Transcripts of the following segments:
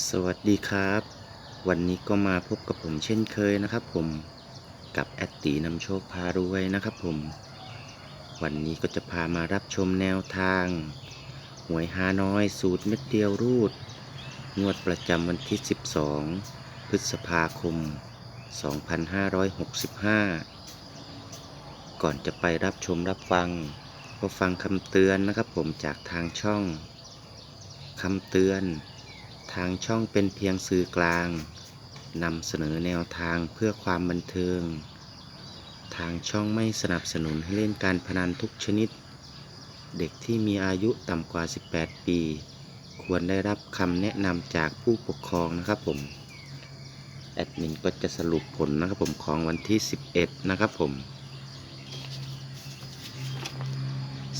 สวัสดีครับ วันนี้ก็มาพบกับผมเช่นเคยนะครับผมกับแอดตีนำโชคพารวยนะครับผม วันนี้ก็จะพามารับชมแนวทาง หวยฮานอยสูตรเม็ดเดียวรูด งวดประจำวันที่ 12 พฤษภาคม 2565 ก่อนจะไปรับชมรับฟัง ก็ฟังคำเตือนนะครับผมจากทางช่องคำเตือน ทางช่องเป็นเพียงสื่อกลางนำเสนอแนวทางเพื่อความบันเทิง ทางช่องไม่สนับสนุนให้เล่นการพนันทุกชนิด เด็กที่มีอายุต่ำกว่า 18 ปี ควรได้รับคำแนะนำจากผู้ปกครองนะครับผม แอดมินก็จะสรุปผลนะครับผมของวันที่ 11 นะครับผม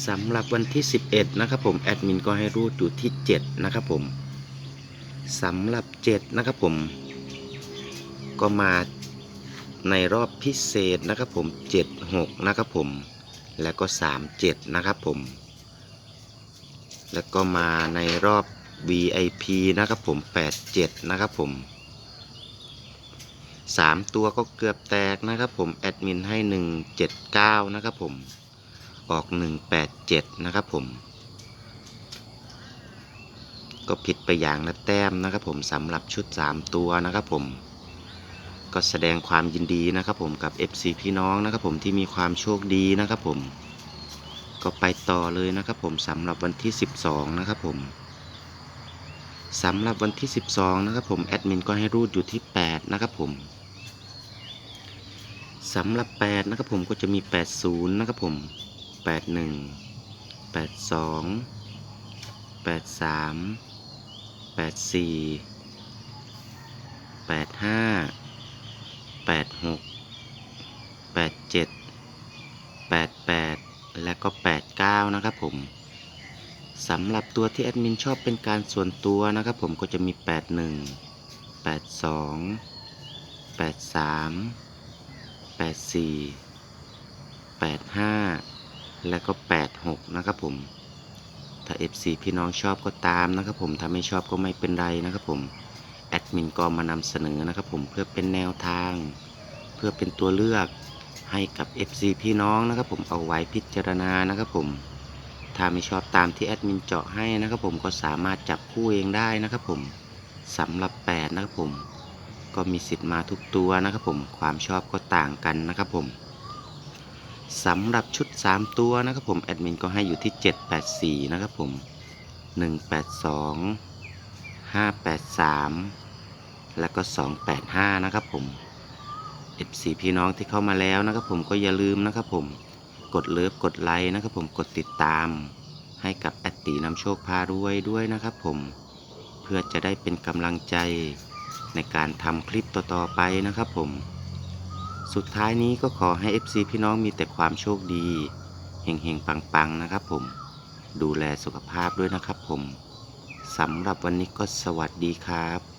สำหรับวันที่ 11 นะครับผม แอดมินก็ให้รูดอยู่ที่ 7 นะครับผม สำหรับ 7 นะครับผม ก็มาในรอบพิเศษนะครับผม 76 นะครับผม แล้วก็ 37 นะครับผม แล้วก็มาในรอบ VIP นะครับผม 87 นะครับผม 3 ตัวก็เกือบแตกนะครับผม แอดมินให้ 179 นะครับผม ออก 187 นะครับผม ก็ผิดไปอย่างละแต้มนะครับผมสำหรับชุด 3 ตัวนะครับผม ก็แสดงความยินดีนะครับผมกับ FC พี่น้องนะครับผมที่มีความโชคดีนะครับผม ก็ไปต่อเลยนะครับผมสำหรับวันที่ 12 นะครับผมสำหรับวันที่ 12 นะครับผมแอดมินก็ให้รูดอยู่ที่ 8 นะครับผมสำหรับ 8 นะครับผมก็จะมี 80 นะครับผม 81 82 83 แปดสี่แปดห้าแปดหกแปดเจ็ดแปดแปดและก็แปดเก้านะครับผมสำหรับตัวที่แอดมินชอบเป็นการส่วนตัวนะครับผมก็จะมีแปดหนึ่งแปดสองแปดสามแปดสี่แปดห้าและก็แปดหกนะครับผม ถ้า FC พี่น้องชอบก็ตามนะครับผมถ้าไม่ชอบก็ไม่เป็นไรนะครับผมแอดมินก็มานำเสนอนะครับผมเพื่อเป็นแนวทาง เพื่อเป็นตัวเลือกให้กับ FC พี่น้องนะครับผมเอาไว้พิจารณานะครับผมถ้าไม่ชอบตามที่แอดมินเจาะให้นะครับผมก็สามารถจับคู่เองได้นะครับผมสำหรับ 8 นะครับผม ก็มีสิทธิ์มาทุกตัวนะครับผมความชอบก็ต่างกันนะครับผม สำหรับชุด 3 ตัวนะครับผมแอดมินก็ให้อยู่ที่ 784 นะครับผม 182 583 แล้วก็ 285 นะครับผม FC พี่น้องที่เข้ามาแล้วนะครับผมก็อย่าลืมนะครับผมกดเลิฟกดไลค์นะครับผมกดติดตาม ให้กับแอดตีนำโชคพารวยด้วยนะครับผม เพื่อจะได้เป็นกำลังใจในการทำคลิปต่อๆไปนะครับผม สุดท้ายนี้ก็ขอให้ FC พี่น้องมีแต่ความโชคดีเฮงๆ ปังๆ นะครับผม ดูแลสุขภาพด้วยนะครับผม สำหรับวันนี้ก็สวัสดีครับ